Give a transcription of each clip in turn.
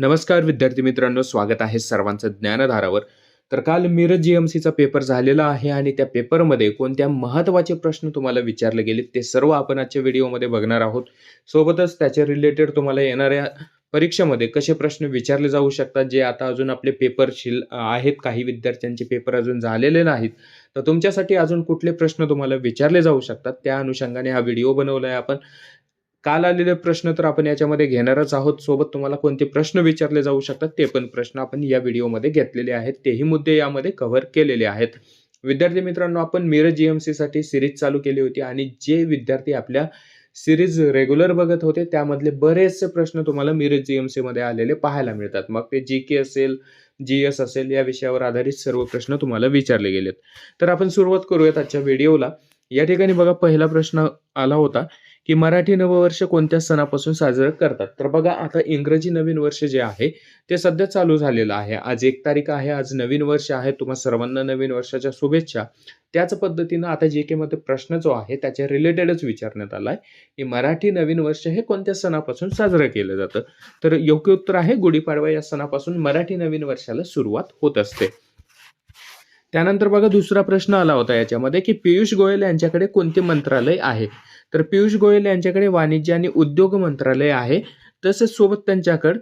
नमस्कार विद्यार्थी मित्रांनो स्वागत आहे सर्वांचं ज्ञानधारावर. तर काल मिरज जी एम सीचा पेपर झालेला आहे आणि त्या पेपरमध्ये कोणत्या महत्त्वाचे प्रश्न तुम्हाला विचारले गेले ते सर्व आपण आजच्या व्हिडिओमध्ये बघणार आहोत. सोबतच त्याच्या रिलेटेड तुम्हाला येणाऱ्या परीक्षेमध्ये कसे प्रश्न विचारले जाऊ शकतात जे आता अजून आपले पेपर शिल आहेत काही विद्यार्थ्यांचे पेपर अजून झालेले नाहीत. तर तुमच्यासाठी अजून कुठले प्रश्न तुम्हाला विचारले जाऊ शकतात त्या अनुषंगाने हा व्हिडिओ बनवला आहे आपण. काल आलेले प्रश्न तर आपण याच्यामध्ये घेणारच आहोत. सोबत तुम्हाला कोणते प्रश्न विचारले जाऊ शकतात ते पण प्रश्न आपण या व्हिडिओमध्ये घेतलेले आहेत. तेही मुद्दे यामध्ये कव्हर केलेले आहेत. विद्यार्थी मित्रांनो आपण मिरज जी एमसाठी सिरीज चालू केली होती आणि जे विद्यार्थी आपल्या सिरीज रेग्युलर बघत होते त्यामधले बरेचसे प्रश्न तुम्हाला मिरज जी एममध्ये आलेले पाहायला मिळतात. मग ते जी के असेल जी एस असेल या विषयावर आधारित सर्व प्रश्न तुम्हाला विचारले गेलेत. तर आपण सुरुवात करूयात आजच्या व्हिडिओला. या ठिकाणी बघा पहिला प्रश्न आला होता. की मराठी नववर्ष कोणत्या सणापासून साजरं करतात? तर बघा आता इंग्रजी नवीन वर्ष जे आहे ते सध्या चालू झालेलं आहे. आज एक तारीख आहे आज नवीन वर्ष आहे. तुम्हा सर्वांना नवीन वर्षाच्या शुभेच्छा. त्याच पद्धतीनं आता जे के मध्ये प्रश्न जो आहे त्याच्या रिलेटेडच विचारण्यात आलाय की मराठी नवीन वर्ष हे कोणत्या सणापासून साजरं केलं जातं? तर योग्य उत्तर आहे गुढीपाडवा या सणापासून मराठी नवीन वर्षाला सुरुवात होत असते. त्यानंतर बघा दुसरा प्रश्न आला होता याच्यामध्ये की पियुष गोयल यांच्याकडे कोणते मंत्रालय आहे? तर पियुष गोयल यांच्याकडे वाणिज्य आणि उद्योग मंत्रालय आहे. तसेच सोबत त्यांच्याकडे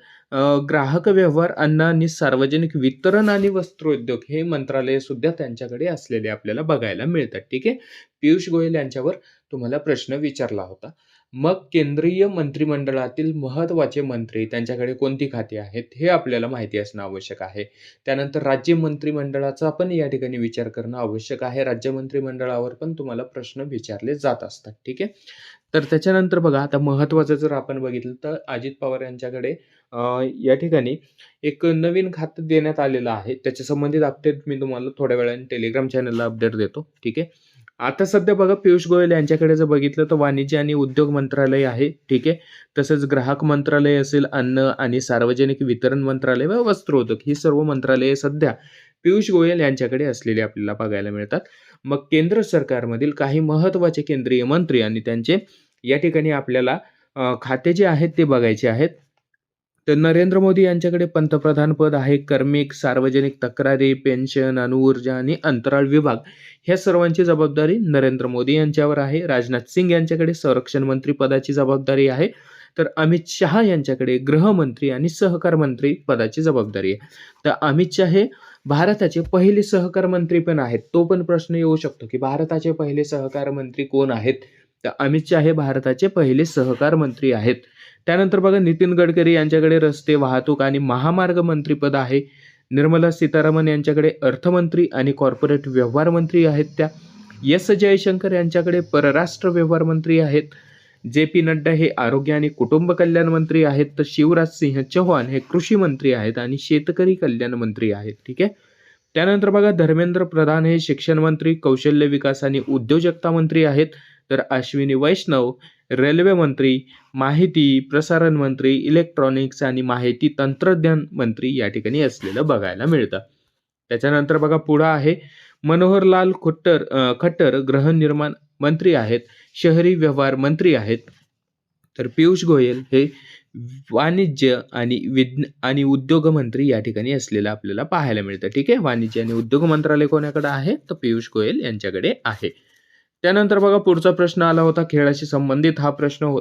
ग्राहक व्यवहार अन्न आणि सार्वजनिक वितरण आणि वस्त्रोद्योग हे मंत्रालय सुद्धा त्यांच्याकडे असलेले आपल्याला बघायला मिळतात. ठीक आहे? पियुष गोयल यांच्यावर तुम्हाला प्रश्न विचारला होता. मग केंद्रीय मंत्रिमंडळातील महत्त्वाचे मंत्री त्यांच्याकडे कोणती खाती आहेत हे आपल्याला माहिती असणं आवश्यक आहे. त्यानंतर राज्य मंत्रिमंडळाचा पण या ठिकाणी विचार करणं आवश्यक आहे. राज्य मंत्रिमंडळावर पण तुम्हाला प्रश्न विचारले जात असतात ठीक आहे? तर त्याच्यानंतर बघा आता महत्त्वाचं जर आपण बघितलं तर अजित पवार यांच्याकडे या ठिकाणी एक नवीन खातं देण्यात आलेलं आहे. त्याच्या संबंधित अपडेट मी तुम्हाला थोड्या वेळाने टेलिग्राम चॅनलला अपडेट देतो ठीक आहे? आता सध्या बघा पियुष गोयल यांच्याकडे जर बघितलं तर वाणिज्य आणि उद्योग मंत्रालय आहे ठीक आहे. तसंच ग्राहक मंत्रालय असेल अन्न आणि सार्वजनिक वितरण मंत्रालय व वस्त्रोद्योग ही सर्व मंत्रालये सध्या पियुष गोयल यांच्याकडे असलेली आपल्याला बघायला मिळतात. मग केंद्र सरकारमधील काही महत्त्वाचे केंद्रीय मंत्री आणि त्यांचे या ठिकाणी आपल्याला खाते जे आहेत ते बघायचे आहेत. तर नरेंद्र मोदी यांच्याकडे पंतप्रधान पद आहे. कर्मिक सार्वजनिक तक्रारी पेन्शन अणुऊर्जा आणि अंतराळ विभाग ह्या सर्वांची जबाबदारी नरेंद्र मोदी यांच्यावर आहे. राजनाथ सिंग यांच्याकडे संरक्षण मंत्री पदाची जबाबदारी आहे. तर अमित शहा यांच्याकडे गृहमंत्री आणि सहकार मंत्री पदाची जबाबदारी आहे. तर अमित शहा हे भारताचे पहिले सहकार मंत्री पण आहेत. तो पण प्रश्न येऊ शकतो की भारताचे पहिले सहकार मंत्री कोण आहेत? तर अमित शहा हे भारताचे पहिले सहकार मंत्री आहेत. त्यानंतर बघा नितीन गडकरी यांच्याकडे रस्ते वाहतूक आणि महामार्ग मंत्रीपद आहे. निर्मला सीतारामन यांच्याकडे अर्थमंत्री आणि कॉर्पोरेट व्यवहार मंत्री आहेत त्या. एस जयशंकर यांच्याकडे परराष्ट्र व्यवहार मंत्री आहेत. जे पी नड्डा हे आरोग्य आणि कुटुंब कल्याण मंत्री आहेत. तर शिवराज सिंह चौहान हे कृषी मंत्री आहेत आणि शेतकरी कल्याण मंत्री आहेत. ठीक आहे? त्यानंतर बघा धर्मेंद्र प्रधान हे शिक्षण मंत्री कौशल्य विकास आणि उद्योजकता मंत्री आहेत. तर अश्विनी वैष्णव रेल्वे मंत्री माहिती प्रसारण मंत्री इलेक्ट्रॉनिक्स आणि माहिती तंत्रज्ञान मंत्री या ठिकाणी असलेलं बघायला मिळतं. त्याच्यानंतर बघा पुढं आहे मनोहरलाल खट्टर खट्टर गृहनिर्माण मंत्री आहेत शहरी व्यवहार मंत्री आहेत. तर पियुष गोयल हे वाणिज्य आणि विज्ञ आणि उद्योग मंत्री या ठिकाणी असलेलं आपल्याला पाहायला मिळतं. ठीक आहे? वाणिज्य आणि उद्योग मंत्रालय कोणाकडे आहे? तर पियुष गोयल यांच्याकडे आहे. त्यानंतर बघा पुढचा प्रश्न आला होता खेळाशी संबंधित हा प्रश्न हो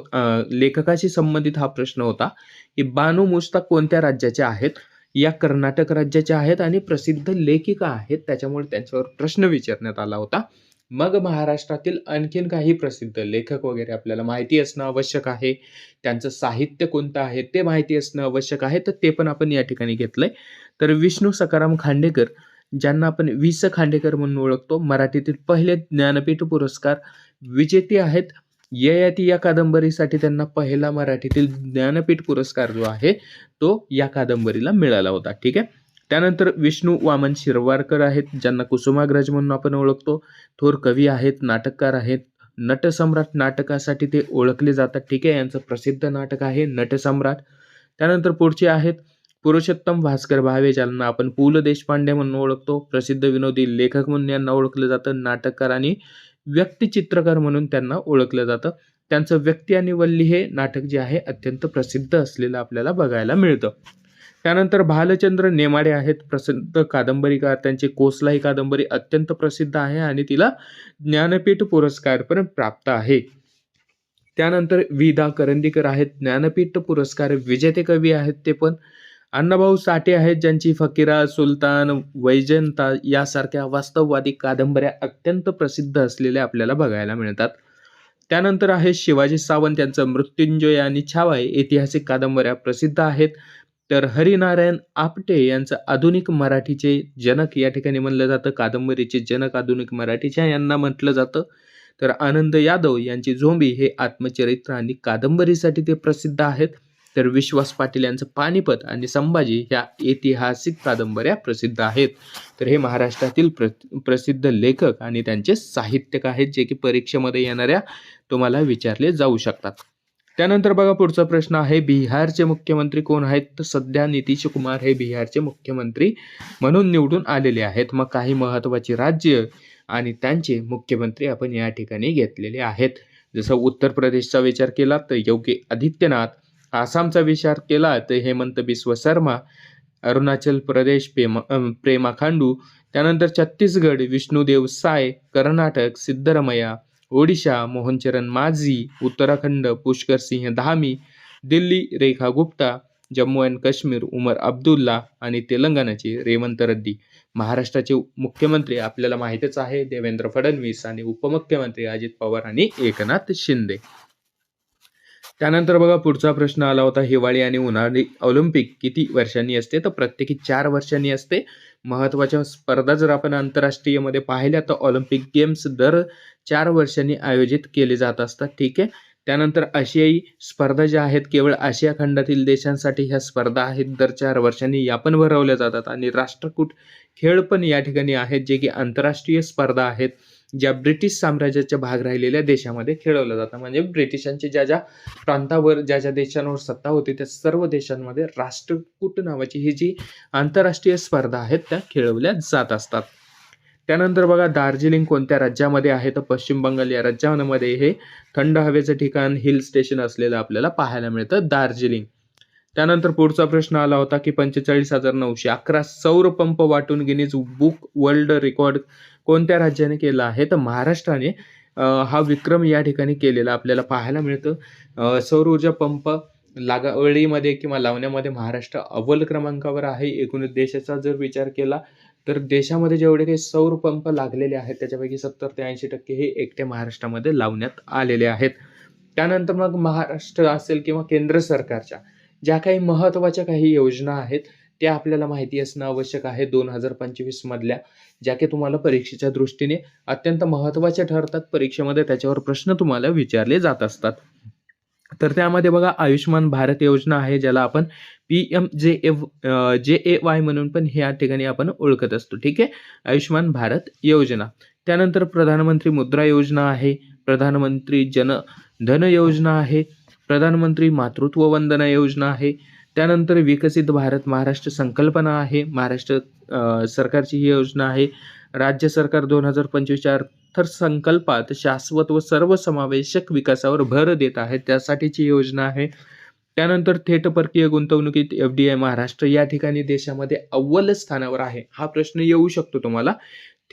लेखकाशी संबंधित हा प्रश्न होता की बानू मुश्ता कोणत्या राज्याच्या आहेत? या कर्नाटक राज्याच्या आहेत आणि प्रसिद्ध लेखिका आहेत त्याच्यामुळे त्यांच्यावर प्रश्न विचारण्यात आला होता. मग महाराष्ट्रातील आणखीन काही प्रसिद्ध लेखक वगैरे आपल्याला माहिती असणं आवश्यक आहे. त्यांचं साहित्य कोणतं आहे ते माहिती असणं आवश्यक आहे तर ते पण आपण या ठिकाणी घेतलंय. तर विष्णू सकाराम खांडेकर ज्यांना आपण वि स खांडेकर म्हणून ओळखतो. मराठीतील पहिले ज्ञानपीठ पुरस्कार विजेते आहेत. ययाती या कादंबरीसाठी त्यांना पहिला मराठीतील ज्ञानपीठ पुरस्कार जो आहे तो या कादंबरीला मिळाला होता. ठीक आहे? त्यानंतर विष्णू वामन शिरवारकर आहेत ज्यांना कुसुमाग्रज म्हणून आपण ओळखतो. थोर कवी आहेत नाटककार आहेत. नटसम्राट नाटकासाठी ते ओळखले जातात. ठीक आहे? यांचं प्रसिद्ध नाटक आहे नटसम्राट. त्यानंतर पुढचे आहेत पुरुषोत्तम भास्कर भावे ज्यांना आपण पु ल देशपांडे म्हणून ओळखतो प्रसिद्ध विनोदी लेखक म्हणून यांना ओळखलं जातं नाटककार आणि व्यक्तिचित्रकार म्हणून त्यांना ओळखलं जातं. त्यांचं व्यक्ती आणि वल्ली हे नाटक जे आहे अत्यंत प्रसिद्ध असलेलं आपल्याला बघायला मिळतं. त्यानंतर भालचंद्र नेमाडे आहेत प्रसिद्ध कादंबरीकार त्यांची कोसला ही कादंबरी अत्यंत प्रसिद्ध आहे आणि तिला ज्ञानपीठ पुरस्कार पण प्राप्त आहे. त्यानंतर विदा करंदीकर आहेत ज्ञानपीठ पुरस्कार विजेते कवी आहेत ते पण. अण्णाभाऊ साठे आहेत ज्यांची फकीरा सुलतान वैजंता यासारख्या वास्तववादी कादंबऱ्या अत्यंत प्रसिद्ध असलेल्या आपल्याला बघायला मिळतात. त्यानंतर आहे शिवाजी सावंत यांचं मृत्युंजय आणि छावा ऐतिहासिक कादंबऱ्या प्रसिद्ध आहेत. तर हरिनारायण आपटे यांचं आधुनिक मराठीचे जनक या ठिकाणी म्हणलं जातं कादंबरीचे जनक आधुनिक मराठीच्या यांना म्हटलं जातं. तर आनंद यादव यांची झोंबी हे आत्मचरित्र आणि कादंबरीसाठी ते प्रसिद्ध आहेत. तर विश्वास पाटील यांचं पानिपत आणि संभाजी ह्या ऐतिहासिक कादंबऱ्या प्रसिद्ध आहेत. तर हे महाराष्ट्रातील प्र प्रसिद्ध लेखक आणि त्यांचे साहित्यक आहेत जे की परीक्षेमध्ये येणाऱ्या तुम्हाला विचारले जाऊ शकतात. त्यानंतर बघा पुढचा प्रश्न आहे बिहारचे मुख्यमंत्री कोण आहेत? तर सध्या नितीश कुमार हे बिहारचे मुख्यमंत्री म्हणून निवडून आलेले आहेत. मग काही महत्त्वाची राज्य आणि त्यांचे मुख्यमंत्री आपण या ठिकाणी घेतलेले आहेत. जसं उत्तर प्रदेशचा विचार केला तर योगी आदित्यनाथ आसामचा विचार केला तर हेमंत बिस्व शर्मा अरुणाचल प्रदेश पेमा प्रेमा खांडू त्यानंतर छत्तीसगड विष्णुदेव साय कर्नाटक सिद्धरमया ओडिशा मोहनचरण माझी उत्तराखंड पुष्कर सिंह धामी दिल्ली रेखा गुप्ता जम्मू अँड काश्मीर उमर अब्दुल्ला आणि तेलंगणाचे रेवंत रेड्डी महाराष्ट्राचे मुख्यमंत्री आपल्याला माहितच आहे देवेंद्र फडणवीस आणि उपमुख्यमंत्री अजित पवार आणि एकनाथ शिंदे. त्यानंतर बघा पुढचा प्रश्न आला होता हिवाळी आणि उन्हाळी ऑलिम्पिक किती वर्षांनी असते? तर प्रत्येकी चार वर्षांनी असते. महत्त्वाच्या स्पर्धा जर आपण आंतरराष्ट्रीयमध्ये पाहिल्या तर ऑलिम्पिक गेम्स दर चार वर्षांनी आयोजित केले जात असतात. ठीक आहे? त्यानंतर आशियाई स्पर्धा ज्या आहेत केवळ आशिया खंडातील देशांसाठी ह्या स्पर्धा आहेत. दर चार वर्षांनी या पण भरवल्या जातात. आणि राष्ट्रकूट खेळ पण या ठिकाणी आहेत जे की आंतरराष्ट्रीय स्पर्धा आहेत. ज्या ब्रिटिश साम्राज्याच्या भाग राहिलेल्या देशामध्ये खेळवलं जातं. म्हणजे ब्रिटिशांची ज्या ज्या प्रांतावर ज्या ज्या देशांवर सत्ता होती त्या सर्व देशांमध्ये राष्ट्रकूट नावाची ही जी आंतरराष्ट्रीय स्पर्धा आहेत त्या खेळवल्या जात असतात. त्यानंतर बघा दार्जिलिंग कोणत्या राज्यामध्ये आहे? तर पश्चिम बंगाल या राज्यामध्ये हे थंड हवेचं ठिकाण हिल स्टेशन असलेलं आपल्याला पाहायला मिळतं दार्जिलिंग. त्यानंतर पुढचा प्रश्न आला होता की पंचेचाळीस हजार नऊशे अकरा सौर पंप वाटून गिनीज बुक वर्ल्ड रेकॉर्ड कोणत्या राज्याने केला आहे? तर महाराष्ट्राने हा विक्रम या ठिकाणी केलेला आपल्याला पाहायला मिळतं. सौर ऊर्जा पंप लागवडीमध्ये किंवा लावण्यामध्ये महाराष्ट्र अव्वल क्रमांकावर आहे. एकूण देशाचा जर विचार केला तर देशामध्ये जेवढे काही सौर पंप लागलेले आहेत त्याच्यापैकी सत्तर ते ऐंशी टक्के हे एकट्या महाराष्ट्रामध्ये लावण्यात आलेले आहेत. त्यानंतर मग महाराष्ट्र असेल किंवा केंद्र सरकारच्या ज्या काही महत्त्वाच्या काही योजना आहेत ते आपल्याला माहिती असणं आवश्यक आहे दोन हजार पंचवीसमधल्या ज्या की तुम्हाला परीक्षेच्या दृष्टीने अत्यंत महत्त्वाच्या ठरतात. परीक्षेमध्ये त्याच्यावर प्रश्न तुम्हाला विचारले जात असतात. तर त्यामध्ये बघा आयुष्यमान भारत योजना आहे ज्याला आपण पी एम जे एफ जे ए वाय म्हणून पण ह्या ठिकाणी आपण ओळखत असतो. ठीक आहे? आयुष्यमान भारत योजना. त्यानंतर प्रधानमंत्री मुद्रा योजना आहे प्रधानमंत्री जन धन योजना आहे प्रधानमंत्री मातृत्व वंदना योजना आहे त्यानंतर विकसित भारत महाराष्ट्र संकल्पना आहे. महाराष्ट्र सरकारची ही योजना आहे. राज्य सरकार दोन हजार पंचवीसच्या अर्थसंकल्पात शाश्वत व सर्वसमावेशक विकासावर भर देत आहे. त्यासाठीची योजना आहे. त्यानंतर थेट परकीय गुंतवणुकीत एफ डी आय महाराष्ट्र या ठिकाणी देशामध्ये अव्वल स्थानावर आहे. हा प्रश्न येऊ शकतो तुम्हाला.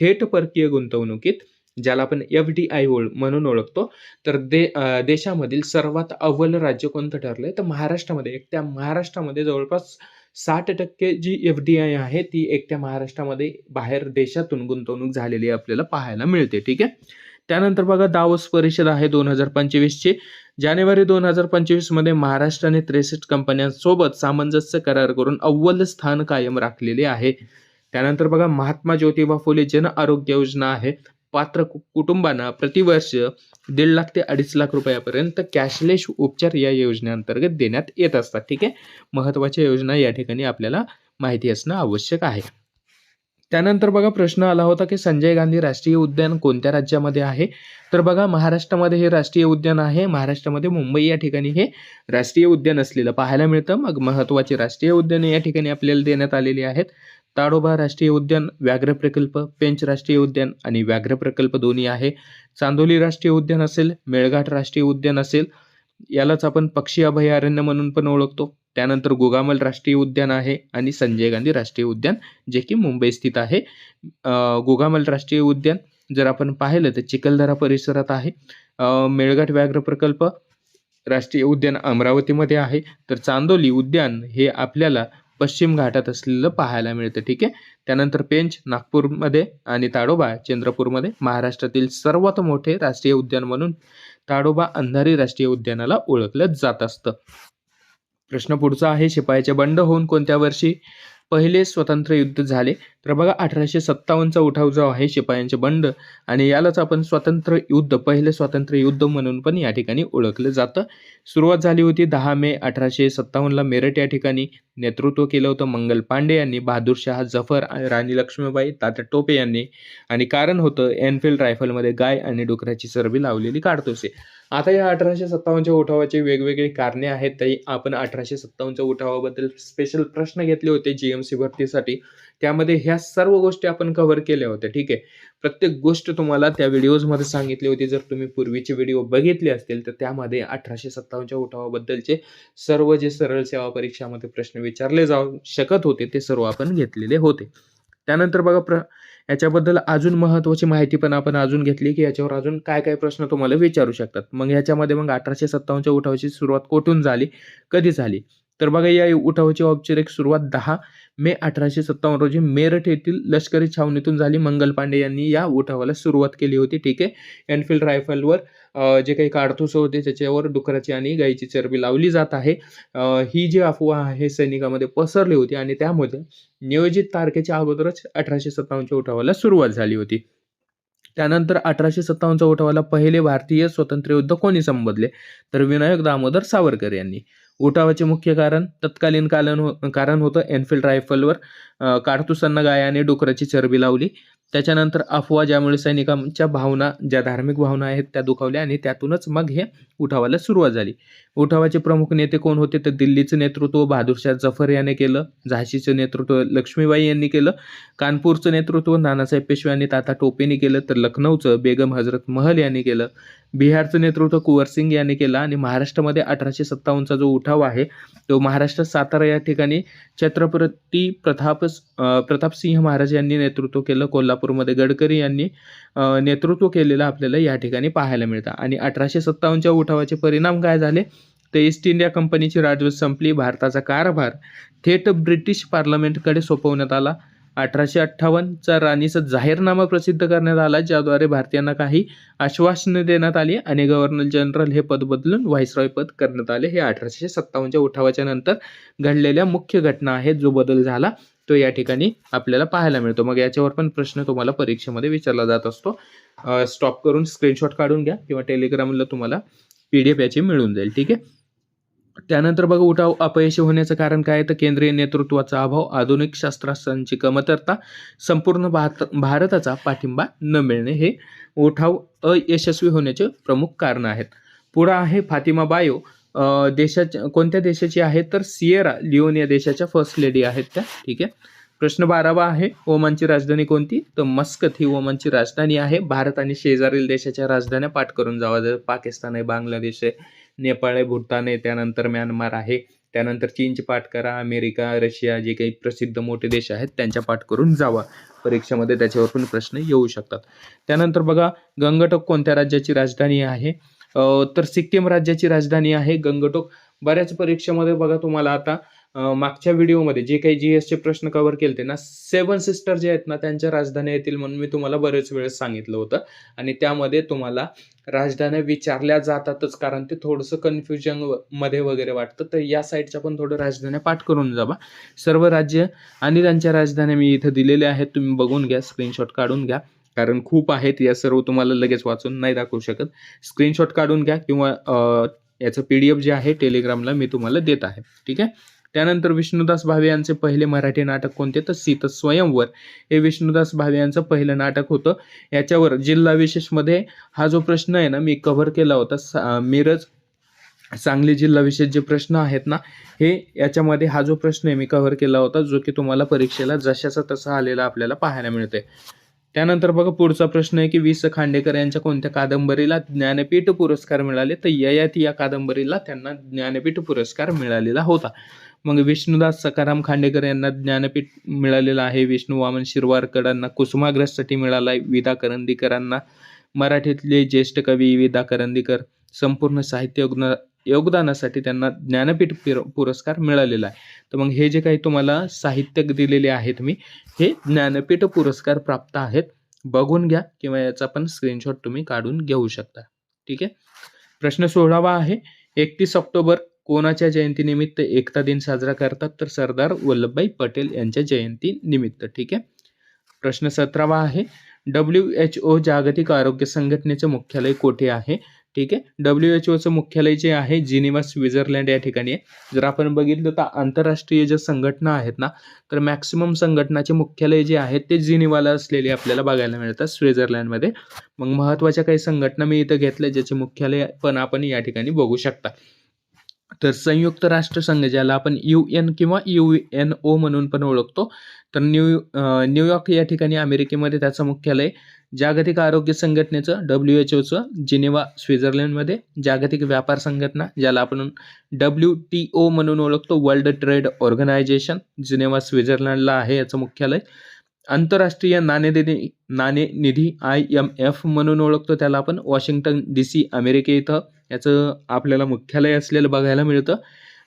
थेट परकीय गुंतवणुकीत ज्याला आपण एफ डी आय ओळ म्हणून ओळखतो. तर दे देशामधील सर्वात अव्वल राज्य कोणतं ठरलंय? तर महाराष्ट्रामध्ये एकट्या महाराष्ट्रामध्ये जवळपास साठ टक्के जी एफ डी आय आहे ती एकट्या महाराष्ट्रामध्ये बाहेर देशातून गुंतवणूक झालेली आपल्याला पाहायला मिळते ठीक आहे? त्यानंतर बघा दावोस परिषद आहे दोन हजार पंचवीसची. जानेवारी दोन हजार पंचवीसमध्ये महाराष्ट्राने त्रेसष्ट कंपन्यांसोबत सामंजस्य करार करून अव्वल स्थान कायम राखलेले आहे. त्यानंतर बघा महात्मा ज्योतिबा फुले जन आरोग्य योजना आहे. पात्र कु- कुटुंबांना प्रतिवर्ष दीड लाख ते अडीच लाख रुपयापर्यंत कॅशलेस उपचार या योजनेअंतर्गत देण्यात येत असतात. ठीक आहे? महत्त्वाच्या योजना या ठिकाणी आपल्याला माहिती असणं आवश्यक आहे. त्यानंतर बघा प्रश्न आला होता की संजय गांधी राष्ट्रीय उद्यान कोणत्या राज्यामध्ये आहे? तर बघा महाराष्ट्रामध्ये हे राष्ट्रीय उद्यान आहे. महाराष्ट्रामध्ये मुंबई या ठिकाणी हे राष्ट्रीय उद्यान असलेलं पाहायला मिळतं. मग महत्त्वाचे राष्ट्रीय उद्याने या ठिकाणी आपल्याला देण्यात आलेली आहेत. ताडोबा राष्ट्रीय उद्यान व्याघ्र प्रकल्प पेंच राष्ट्रीय उद्यान आणि व्याघ्र प्रकल्प दोन्ही आहे. चांदोली राष्ट्रीय उद्यान असेल मेळघाट राष्ट्रीय उद्यान असेल यालाच आपण पक्षी अभयारण्य म्हणून पण ओळखतो. त्यानंतर गोगामल राष्ट्रीय उद्यान आहे आणि संजय गांधी राष्ट्रीय उद्यान जे की मुंबई स्थित आहे. अ, गोगामल राष्ट्रीय उद्यान जर आपण पाहिलं तर चिखलदरा परिसरात आहे. मेळघाट व्याघ्र प्रकल्प राष्ट्रीय उद्यान अमरावतीमध्ये आहे. तर चांदोली उद्यान हे आपल्याला पश्चिम घाटात असलेलं पाहायला मिळतं ठीक आहे? त्यानंतर पेंच नागपूरमध्ये आणि ताडोबा चंद्रपूरमध्ये महाराष्ट्रातील सर्वात मोठे राष्ट्रीय उद्यान म्हणून ताडोबा अंधारी राष्ट्रीय उद्यानाला ओळखलं जात असतं. प्रश्न पुढचा आहे शिपायाचे बंड होऊन कोणत्या वर्षी पहिले स्वतंत्र युद्ध झाले. तर बघा अठराशे सत्तावन्नचा उठाव जो आहे शिपायांचे बंड आणि यालाच आपण स्वतंत्र युद्ध पहिले स्वातंत्र्य युद्ध म्हणून पण या ठिकाणी ओळखलं जातं. सुरुवात झाली होती दहा मे अठराशे सत्तावन्नला मेरठ या ठिकाणी. नेतृत्व केलं होतं मंगल पांडे यांनी बहादूरशाह जफर राणी लक्ष्मीबाई तात्या टोपे यांनी. आणि कारण होतं एनफिल्ड रायफलमध्ये गाय आणि डुकराची चरबी लावलेली काढतोसे आता या अठराशे सत्तावन्नच्या उठावाची वेगवेगळी कारणे आहेत तरी आपण अठराशे सत्तावन्नच्या उठावाबद्दल स्पेशल प्रश्न घेतले होते जी एम सी भरतीसाठी. त्यामध्ये ह्या सर्व गोष्टी आपण कव्हर केल्या होत्या ठीक आहे? प्रत्येक गोष्ट तुम्हाला त्या व्हिडिओजमध्ये सांगितली होती. जर तुम्ही पूर्वीचे व्हिडिओ बघितले असतील तर त्यामध्ये अठराशे सत्तावन्नच्या उठावाबद्दलचे सर्व जे सरळ सेवा परीक्षामध्ये प्रश्न विचारले जाऊ शकत होते ते सर्व आपण घेतलेले होते. त्यानंतर बघा प्र याच्याबद्दल अजून महत्त्वाची माहिती पण आपण अजून घेतली की याच्यावर अजून काय काय प्रश्न तुम्हाला विचारू शकतात. मग ह्याच्यामध्ये मग अठराशे सत्तावन्नच्या उठावाची सुरुवात कुठून झाली? कधी झाली? तर बघा या उठावाची औपचारिक सुरुवात दहा मे अठराशे सत्तावन्न रोजी मेरठ येथील लष्करी छावणीतून झाली. मंगल पांडे यांनी या उठावाला सुरुवात केली होती. ठीक आहे? एनफिल्ड रायफलवर जे काही काडतुस होते त्याच्यावर डुकराची आणि गायीची चरबी लावली जात आहे. ही जी अफवा आहे सैनिकामध्ये पसरली होती आणि त्यामध्ये नियोजित तारखेच्या अगोदरच अठराशे सत्तावन्नच्या उठावाला सुरुवात झाली होती. त्यानंतर अठराशे सत्तावन्नच्या उठावाला पहिले भारतीय स्वतंत्र युद्ध कोणी संबोधले? तर विनायक दामोदर सावरकर यांनी. उठावाचे मुख्य कारण तत्कालीन कालन हो कारण होतं एनफिल्ड रायफलवर काडतुसांना गाय आणि डुकराची चरबी लावली. त्याच्यानंतर अफवा ज्यामुळे सैनिकांच्या भावना ज्या धार्मिक भावना आहेत त्या दुखावल्या आणि त्यातूनच मग हे उठावाला सुरुवात झाली. उठावाचे प्रमुख नेते कोण होते? तर दिल्लीचं नेतृत्व बहादूरशाह जफर याने केलं झाशीचं नेतृत्व लक्ष्मीबाई यांनी केलं कानपूरचं नेतृत्व नानासाहेब पेशवे आणि ताता टोपेनी केलं तर लखनौचं बेगम हजरत महल यांनी केलं बिहारचं नेतृत्व कुंवर सिंग यांनी केलं आणि महाराष्ट्रामध्ये अठराशे सत्तावन्नचा जो उठाव आहे तो महाराष्ट्र सातारा या ठिकाणी छत्रपती प्रताप प्रतापसिंह महाराज यांनी नेतृत्व केलं सोलापूरमध्ये गडकरी यांनी नेतृत्व केलेलं आपल्याला या ठिकाणी पाहायला मिळतं. आणि अठराशे सत्तावन्नच्या उठावाचे परिणाम काय झाले? तर ईस्ट इंडिया कंपनीची राजवट संपली. भारताचा कारभार थेट ब्रिटिश पार्लमेंटकडे सोपवण्यात आला. अठराशे अठ्ठावन्नचा राणीचा जाहीरनामा प्रसिद्ध करण्यात आला ज्याद्वारे भारतीयांना काही आश्वासनं देण्यात आली आणि गव्हर्नर जनरल हे पद बदलून व्हाईसरॉय पद करण्यात आले. हे अठराशे सत्तावन्नच्या उठावाच्या नंतर घडलेल्या मुख्य घटना आहेत जो बदल झाला. तो या ठिकाणी आपल्याला पाहायला मिळतो. मग याच्यावर पण प्रश्न तुम्हाला परीक्षेमध्ये विचारला जात असतो. स्टॉप करून स्क्रीनशॉट काढून घ्या किंवा टेलिग्रामला तुम्हाला पी डी एफ याची मिळून जाईल. ठीक आहे? त्यानंतर बघा उठाव अपयशी होण्याचं कारण काय? तर केंद्रीय नेतृत्वाचा अभाव आधुनिक शास्त्रास्त्रांची कमतरता संपूर्ण भारत भारताचा पाठिंबा न मिळणे हे उठाव अयशस्वी होण्याचे प्रमुख कारण आहेत. पुढं आहे फातिमा बायो. देशाच्या कोणत्या देशाची आहे? तर सिएरा लिओन या देशाच्या फर्स्ट लेडी आहेत त्या. ठीक आहे? प्रश्न बारावा आहे ओमानची राजधानी कोणती? तर मस्कत ही ओमानची राजधानी आहे. भारत आणि शेजारील देशाच्या राजधान्या पाठ करून जावा. जर पाकिस्तान आहे बांगलादेश आहे नेपाळ आहे भूतान आहे त्यानंतर म्यानमार आहे. त्यानंतर चीनची पाठ करा अमेरिका रशिया जे काही प्रसिद्ध मोठे देश आहेत त्यांच्या पाठ करून जावा. परीक्षेमध्ये त्याच्यावर पण प्रश्न येऊ शकतात. त्यानंतर बघा गंगटोक कोणत्या राज्याची राजधानी आहे? तर सिक्कीम राज्याची राजधानी आहे गंगटोक. बऱ्याच परीक्षेमध्ये बघा तुम्हाला आता मागच्या व्हिडिओमध्ये जे काही जी एसचे प्रश्न कव्हर केले ना सेवन सिस्टर जे आहेत ना त्यांच्या राजधान्या येतील म्हणून मी तुम्हाला बरेच वेळेस सांगितलं होतं. आणि त्यामध्ये तुम्हाला राजधान्या विचारल्या जातातच कारण ते थोडंसं कन्फ्युजनमध्ये वगैरे वाटतं. तर या साईडच्या पण थोडं राजधान्या पाठ करून जावा. सर्व राज्य आणि त्यांच्या राजधान्या मी इथं दिलेल्या आहेत तुम्ही बघून घ्या स्क्रीनशॉट काढून घ्या. कारण खूप आहेत या सर्व तुम्हाला लगेच वाचून नाही दाखवू शकत. स्क्रीनशॉट काढून घ्या किंवा याचं पी डी एफ जे आहे टेलिग्रामला मी तुम्हाला देत आहे. ठीक आहे? त्यानंतर विष्णुदास भावे यांचे पहिले मराठी नाटक कोणते? तर सीत स्वयंवर. हे विष्णुदास भावे यांचं पहिलं नाटक होतं. याच्यावर जिल्हा विशेषमध्ये हा जो प्रश्न आहे ना मी कव्हर केला होता. सा- मिरज सांगली जिल्हा विशेष जे प्रश्न आहेत ना हे याच्यामध्ये हा जो प्रश्न आहे मी कव्हर केला होता जो की तुम्हाला परीक्षेला जशाचा तसा आलेला आपल्याला पाहायला मिळते त्यानंतर बघा पुढचा प्रश्न आहे की वि स खांडेकर यांच्या कोणत्या कादंबरीला ज्ञानपीठ पुरस्कार मिळाले? तर ययाती या कादंबरीला त्यांना ज्ञानपीठ पुरस्कार मिळालेला होता. मग विष्णुदास सकाराम खांडेकर यांना ज्ञानपीठ मिळालेलं आहे. विष्णू वामन शिरवारकरांना कुसुमाग्रजसाठी मिळाला आहे. विदा करंदीकरांना मराठीतले ज्येष्ठ कवी विदा करंदीकर संपूर्ण साहित्य योगदानासाठी त्यांना ज्ञानपीठ पिर पुरस्कार मिळालेला आहे. तर मग हे जे काही तुम्हाला साहित्य दिलेले आहेत मी हे ज्ञानपीठ पुरस्कार प्राप्त आहेत. बघून घ्या किंवा याचा पण स्क्रीनशॉट तुम्ही काढून घेऊ शकता. ठीक आहे? प्रश्न सोळावा आहे. एकतीस ऑक्टोबर कोणाच्या जयंतीनिमित्त एकता दिन साजरा करतात? तर सरदार वल्लभभाई पटेल यांच्या जयंती निमित्त ठीक आहे? प्रश्न सतरावा आहे. डब्ल्यू एच ओ जागतिक आरोग्य संघटनेचे मुख्यालय कोठे आहे? ठीक आहे? डब्ल्यू एच ओचं मुख्यालय जे आहे जिनिवा स्वित्झर्लंड या ठिकाणी आहे. जर आपण बघितलं तर आंतरराष्ट्रीय ज्या संघटना आहेत ना तर मॅक्सिमम संघटनाचे मुख्यालय जे आहेत ते जिनिवाला असलेले आपल्याला बघायला मिळतात स्वित्झर्लंडमध्ये. मग महत्त्वाच्या काही संघटना मी इथं घेतल्या ज्याचे मुख्यालय पण आपण या ठिकाणी बघू शकता. तर संयुक्त राष्ट्रसंघ ज्याला आपण यू एन किंवा यू एन ओ म्हणून पण ओळखतो तर न्यू न्यूयॉर्क या ठिकाणी अमेरिकेमध्ये त्याचं मुख्यालय जागतिक आरोग्य संघटनेचं डब्ल्यू एच ओचं जिनेवा स्वित्झर्लंडमध्ये जागतिक व्यापार संघटना ज्याला आपण डब्ल्यू टी ओ म्हणून ओळखतो वर्ल्ड ट्रेड ऑर्गनायझेशन जिनेवा स्वित्झर्लंडला आहे याचं मुख्यालय. आंतरराष्ट्रीय नाणेनिधी नाणेनिधी आय एम एफ म्हणून ओळखतो त्याला आपण वॉशिंग्टन डी सी अमेरिके इथं याचं आपल्याला मुख्यालय असलेलं बघायला मिळतं.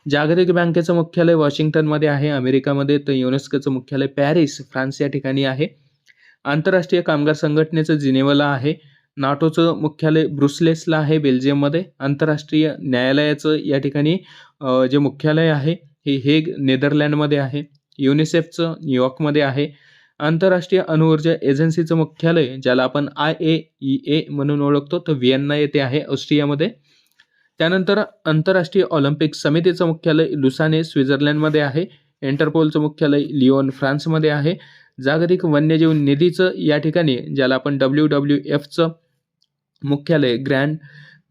जागतिक बँकेचं मुख्यालय वॉशिंग्टनमध्ये आहे अमेरिकामध्ये तर युनेस्कोचं मुख्यालय पॅरिस फ्रान्स या ठिकाणी आहे. आंतरराष्ट्रीय कामगार संघटनेचं जिनेवाला आहे. नाटोचं मुख्यालय ब्रुसलेसला आहे बेल्जियममध्ये. आंतरराष्ट्रीय न्यायालयाचं या ठिकाणी जे मुख्यालय आहे हे हेग नेदरलँडमध्ये आहे. युनिसेफचं न्यूयॉर्कमध्ये आहे. आंतरराष्ट्रीय अणुऊर्जा एजन्सीचं मुख्यालय ज्याला आपण आय ए ई ए म्हणून ओळखतो तर व्हिएन्ना येथे आहे ऑस्ट्रियामध्ये. त्यानंतर आंतरराष्ट्रीय ऑलिम्पिक समितीचं मुख्यालय लुसाने स्वित्झर्लंडमध्ये आहे. इंटरपोलचं मुख्यालय लिओन फ्रान्समध्ये आहे. जागतिक वन्यजीव निधीचं या ठिकाणी ज्याला आपण डब्ल्यू डब्ल्यू एफचं मुख्यालय ग्रँड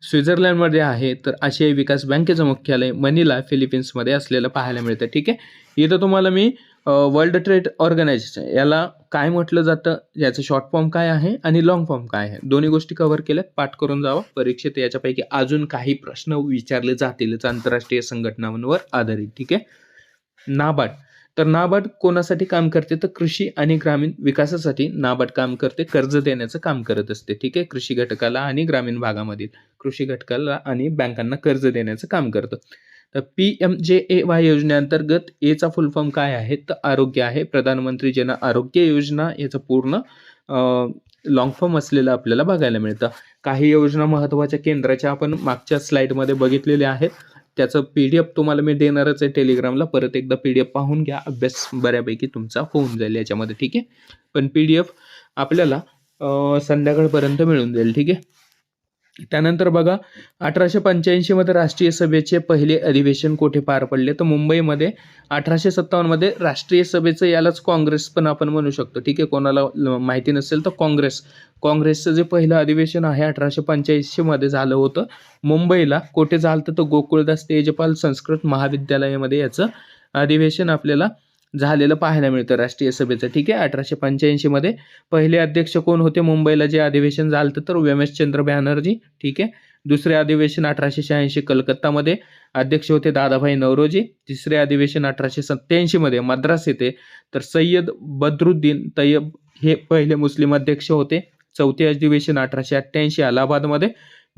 स्वित्झर्लंडमध्ये आहे तर आशियाई विकास बँकेचं मुख्यालय मनीला फिलिपिन्समध्ये असलेलं पाहायला मिळतं. ठीक आहे? इथं तुम्हाला मी वर्ल्ड ट्रेड ऑर्गनायझेशन याला काय म्हटलं जातं? याचं शॉर्ट फॉर्म काय आहे आणि लॉंग फॉर्म काय आहे? दोन्ही गोष्टी कव्हर केल्यात. पाठ करून जावं. परीक्षेत याच्यापैकी अजून काही प्रश्न विचारले जातीलच आंतरराष्ट्रीय संघटनांवर आधारित. ठीक आहे? नाबार्ड. तर नाबार्ड कोणासाठी काम करते? तर कृषी आणि ग्रामीण विकासासाठी नाबार्ड काम करते कर्ज देण्याचं काम करत असते. ठीक आहे? कृषी घटकाला आणि ग्रामीण भागामधील कृषी घटकाला आणि बँकांना कर्ज देण्याचं काम करतं. तर पी एम जे ए वाय योजनेअंतर्गत एचा फुल फॉर्म काय आहे? तर आरोग्य आहे. प्रधानमंत्री जन आरोग्य योजना याचं पूर्ण लॉंग फॉर्म असलेलं आपल्याला बघायला मिळतं. काही योजना महत्त्वाच्या केंद्राच्या आपण मागच्या स्लाईडमध्ये बघितलेल्या आहेत. त्याचं पी डी एफ तुम्हाला मी देणारच आहे टेलिग्रामला परत एकदा पी डी एफ पाहून घ्या. अभ्यास बऱ्यापैकी तुमचा होऊन जाईल याच्यामध्ये ठीक आहे? पण पी डी एफ आपल्याला संध्याकाळपर्यंत मिळून जाईल ठीक आहे? त्यानंतर बघा अठराशे पंच्याऐंशीमध्ये राष्ट्रीय सभेचे पहिले अधिवेशन कोठे पार पडले? तर मुंबईमध्ये अठराशे सत्तावन्नमध्ये राष्ट्रीय सभेचं यालाच काँग्रेस पण आपण म्हणू शकतो. ठीक आहे कोणाला माहिती नसेल तर काँग्रेस. काँग्रेसचं जे पहिलं अधिवेशन आहे अठराशे पंच्याऐंशीमध्ये झालं होतं. मुंबईला कोठे झालं तर गोकुळदास तेजपाल संस्कृत महाविद्यालयामध्ये याचं अधिवेशन आपल्याला झालेलं पाहायला मिळतं राष्ट्रीय सभेचं. ठीक आहे? अठराशे पंच्याऐंशीमध्ये पहिले अध्यक्ष कोण होते? मुंबईला जे अधिवेशन झालं तर व्यमेशचंद्र बॅनर्जी. ठीक आहे? दुसरे अधिवेशन अठराशे शहाऐंशी कलकत्तामध्ये अध्यक्ष होते दादाभाई नवरोजी. तिसरे अधिवेशन अठराशे सत्त्याऐंशीमध्ये मद्रास येथे तर सय्यद बद्रुद्दीन तय्यब हे पहिले मुस्लिम अध्यक्ष होते. चौथे अधिवेशन अठराशे अठ्ठ्याऐंशी अलाहाबादमध्ये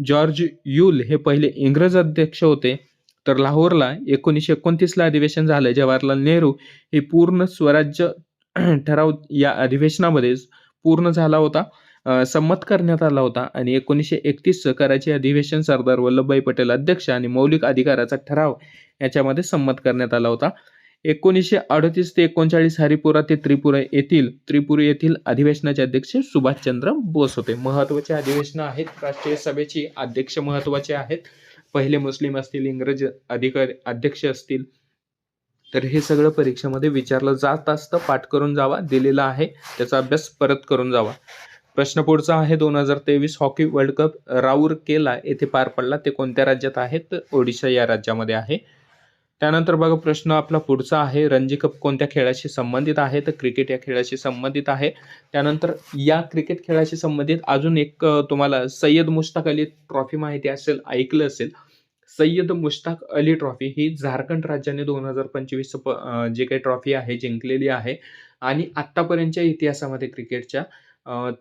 जॉर्ज युल हे पहिले इंग्रज अध्यक्ष होते. तर लाहोरला एकोणीसशे एकोणतीसला अधिवेशन झालं. जवाहरलाल नेहरू हे पूर्ण स्वराज्य ठराव या अधिवेशनामध्ये पूर्ण झाला होता. संमत करण्यात आला होता आणि एकोणीसशे एकतीसचं कराची अधिवेशन सरदार वल्लभभाई पटेल अध्यक्ष आणि मौलिक अधिकाराचा ठराव याच्यामध्ये संमत करण्यात आला होता. एकोणीसशे अडतीस ते एकोणचाळीस हरिपुरा ते त्रिपुरा येथील त्रिपुरा येथील अधिवेशनाचे अध्यक्ष सुभाषचंद्र बोस होते. महत्त्वाचे अधिवेशनं आहेत. राष्ट्रीय सभेची अध्यक्ष महत्त्वाचे आहेत. पहिले मुस्लिम असतील इंग्रज अधिकारी अध्यक्ष असतील तर हे सगळं परीक्षेमध्ये विचारलं जात असतं. पाठ करून जावा दिलेला आहे. त्याचा अभ्यास परत करून जावा. प्रश्न पुढचा आहे दोन हजार तेवीस हॉकी वर्ल्ड कप राऊर केला येथे पार पडला. ते कोणत्या राज्यात आहे तर ओडिशा या राज्यामध्ये आहे. त्यानंतर बघा प्रश्न आपला पुढचा आहे. रणजी कप कोणत्या खेळाशी संबंधित आहे? तर क्रिकेट या खेळाशी संबंधित आहे. त्यानंतर या क्रिकेट खेळाशी संबंधित अजून एक तुम्हाला सय्यद मुश्ताक अली ट्रॉफी माहिती असेल ऐकलं असेल. सय्यद मुश्ताक अली ट्रॉफी ही झारखंड राज्याने दोन हजार पंचवीस प जे काही ट्रॉफी आहे जिंकलेली आहे. आणि आत्तापर्यंतच्या इतिहासामध्ये क्रिकेटच्या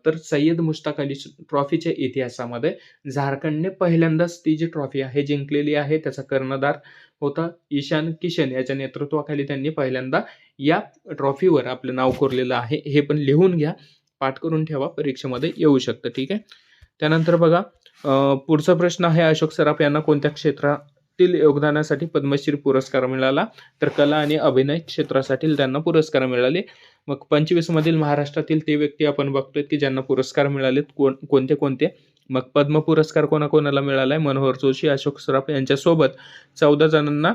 तर सय्यद मुश्ताक अली ट्रॉफीच्या इतिहासामध्ये झारखंडने पहिल्यांदाच ती जी ट्रॉफी आहे जिंकलेली आहे त्याचा कर्णधार होता ईशान किशन. याच्या नेतृत्वाखाली त्यांनी पहिल्यांदा या ट्रॉफीवर आपलं नाव कोरलेलं आहे. हे पण लिहून घ्या. पाठ करून ठेवा. परीक्षेमध्ये येऊ शकतं. ठीक आहे? त्यानंतर बघा पुढचा प्रश्न आहे अशोक सराफ यांना कोणत्या क्षेत्रातील योगदानासाठी पद्मश्री पुरस्कार मिळाला. तर कला आणि अभिनय क्षेत्रासाठी त्यांना पुरस्कार मिळाले. मग पंचवीसमधील महाराष्ट्रातील ते व्यक्ती आपण बघतोय की ज्यांना पुरस्कार मिळालेत कोण कोणते कोणते? मग पद्म पुरस्कार कोणाकोणाला मिळाला आहे मनोहर जोशी अशोक सराफ यांच्यासोबत चौदा जणांना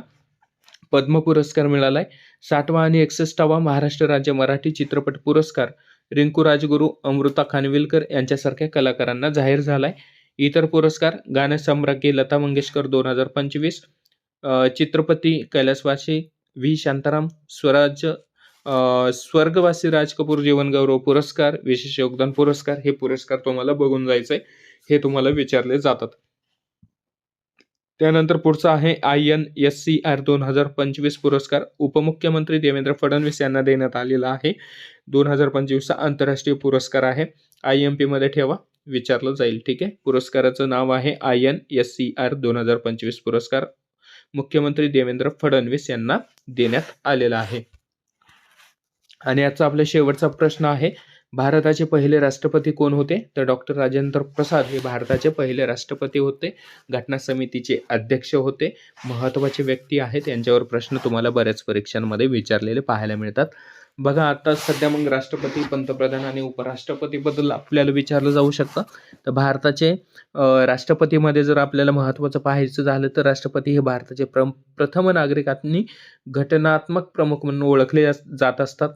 पद्म पुरस्कार मिळाला आहे साठवा आणि एकसष्टावा महाराष्ट्र राज्य मराठी चित्रपट पुरस्कार रिंकू राजगुरू अमृता खानविलकर यांच्यासारख्या कलाकारांना जाहीर झाला आहे इतर पुरस्कार गानसम्राज्ञी लता मंगेशकर दोन हजार पंचवीस चित्रपती कैलासवासी व्ही. शांताराम स्वराज्य स्वर्गवासी राज कपूर जीवनगौरव पुरस्कार विशेष योगदान पुरस्कार हे पुरस्कार तुम्हाला बघून जायचंय हे तुम्हाला विचारले जातात. त्यानंतर पुढचा आहे I N S C R दोन हजार पंचवीस पुरस्कार. उपमुख्यमंत्री देवेंद्र फडणवीस यांना देण्यात आलेला आहे. दोन हजार पंचवीसचा आंतरराष्ट्रीय पुरस्कार आहे. आय एम पीमध्ये ठेवा. विचारलं जाईल. ठीक आहे? पुरस्काराचं नाव आहे I N S C R दोन हजार पंचवीस पुरस्कार. मुख्यमंत्री देवेंद्र फडणवीस यांना देण्यात आलेला आहे. आणि याचा आपला शेवटचा प्रश्न आहे भारताचे पहिले राष्ट्रपती कोण होते? तर डॉक्टर राजेंद्र प्रसाद हे भारताचे पहिले राष्ट्रपती होते घटना समितीचे अध्यक्ष होते महत्त्वाचे व्यक्ती आहेत यांच्यावर प्रश्न तुम्हाला बऱ्याच परीक्षांमध्ये विचारलेले पाहायला मिळतात. बघा आता सध्या मग राष्ट्रपती पंतप्रधान आणि उपराष्ट्रपतीबद्दल आपल्याला विचारलं जाऊ शकतं. तर भारताचे राष्ट्रपतीमध्ये जर आपल्याला महत्त्वाचं पाहायचं झालं तर राष्ट्रपती हे भारताचे प्र प्रथम नागरिकांनी घटनात्मक प्रमुख म्हणून ओळखले जात असतात.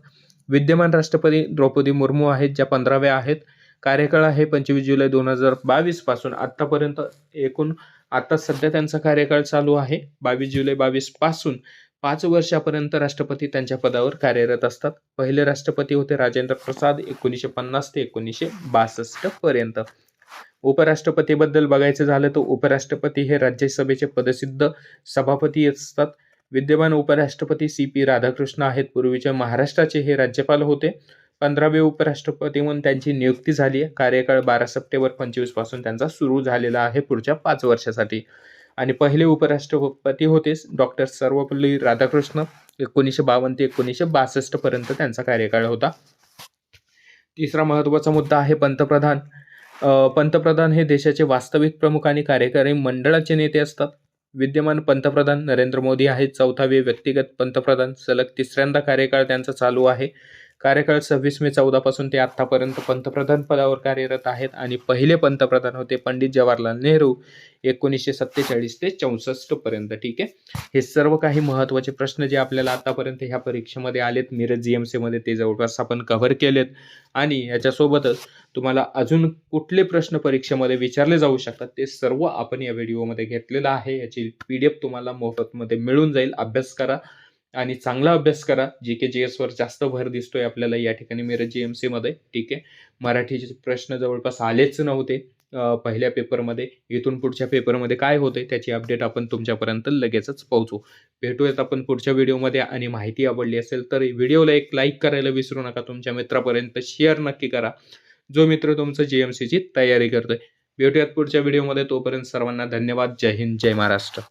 विद्यमान राष्ट्रपती द्रौपदी मुर्मू आहेत ज्या पंधराव्या आहेत. कार्यकाळ आहे पंचवीस जुलै दोन हजार बावीसपासून. आत्तापर्यंत एकूण आता सध्या त्यांचा कार्यकाळ चालू आहे बावीस जुलै बावीसपासून. पाच वर्षापर्यंत राष्ट्रपती त्यांच्या पदावर कार्यरत असतात. पहिले राष्ट्रपती होते राजेंद्र प्रसाद एकोणीसशे पन्नास ते एकोणीसशे बासष्ट पर्यंत. उपराष्ट्रपतीबद्दल बघायचं झालं तर उपराष्ट्रपती हे राज्यसभेचे पदसिद्ध सभापती असतात. विद्यमान उपराष्ट्रपती सी पी राधाकृष्ण आहेत. पूर्वीचे महाराष्ट्राचे हे राज्यपाल होते. पंधरावे उपराष्ट्रपती म्हणून त्यांची नियुक्ती झाली आहे. कार्यकाळ बारा सप्टेंबर पंचवीसपासून त्यांचा सुरू झालेला आहे पुढच्या पाच वर्षासाठी. आणि पहिले उपराष्ट्रपती होतेच डॉक्टर सर्वपल्ली राधाकृष्ण एकोणीसशे बावन्न ते एकोणीसशे बासष्ट पर्यंत त्यांचा कार्यकाळ होता. तिसरा महत्त्वाचा मुद्दा आहे पंतप्रधान. पंतप्रधान हे देशाचे वास्तविक प्रमुख आणि कार्यकारी मंडळाचे नेते असतात. विद्यमान पंतप्रधान नरेंद्र मोदी आहेत. चौथावे व्यक्तिगत पंतप्रधान सलग तिसऱ्यांदा कार्यकाळ त्यांचा चालू आहे. कार्यकाळ सव्वीस मे चौदा पासून ते आत्तापर्यंत पंतप्रधान पदावर कार्यरत आहेत आणि पहिले पंतप्रधान होते पंडित जवाहरलाल नेहरू एकोणीसशे सत्तेचाळीस ते चौसष्ट पर्यंत ठीक आहे? हे सर्व काही महत्त्वाचे प्रश्न जे आपल्याला आतापर्यंत ह्या परीक्षेमध्ये आलेत मिरज जी एम सीमध्ये ते जवळपास आपण कव्हर केलेत. आणि याच्यासोबतच तुम्हाला अजून कुठले प्रश्न परीक्षेमध्ये विचारले जाऊ शकतात ते सर्व आपण या व्हिडिओमध्ये घेतलेलं आहे. याची पी डी एफ तुम्हाला मोफतमध्ये मिळून जाईल. अभ्यास करा. आणि चांगला अभ्यास करा. जी के जी एसवर जास्त भर दिसतोय आपल्याला या ठिकाणी मिरज जी एम सीमध्ये ठीक आहे? मराठीचे प्रश्न जवळपास आलेच नव्हते पहिल्या पेपरमध्ये इथून पुढच्या पेपरमध्ये काय होते त्याची अपडेट आपण तुमच्यापर्यंत लगेचच पोहोचू. भेटूयात आपण पुढच्या व्हिडिओमध्ये आणि माहिती आवडली असेल तर व्हिडिओला एक लाईक करायला विसरू नका. तुमच्या मित्रापर्यंत शेअर नक्की करा. जो मित्र तुमचं जी एम सीची तयारी करतोय. भेटूयात पुढच्या व्हिडिओमध्ये तोपर्यंत सर्वांना धन्यवाद. जय हिंद. जय महाराष्ट्र.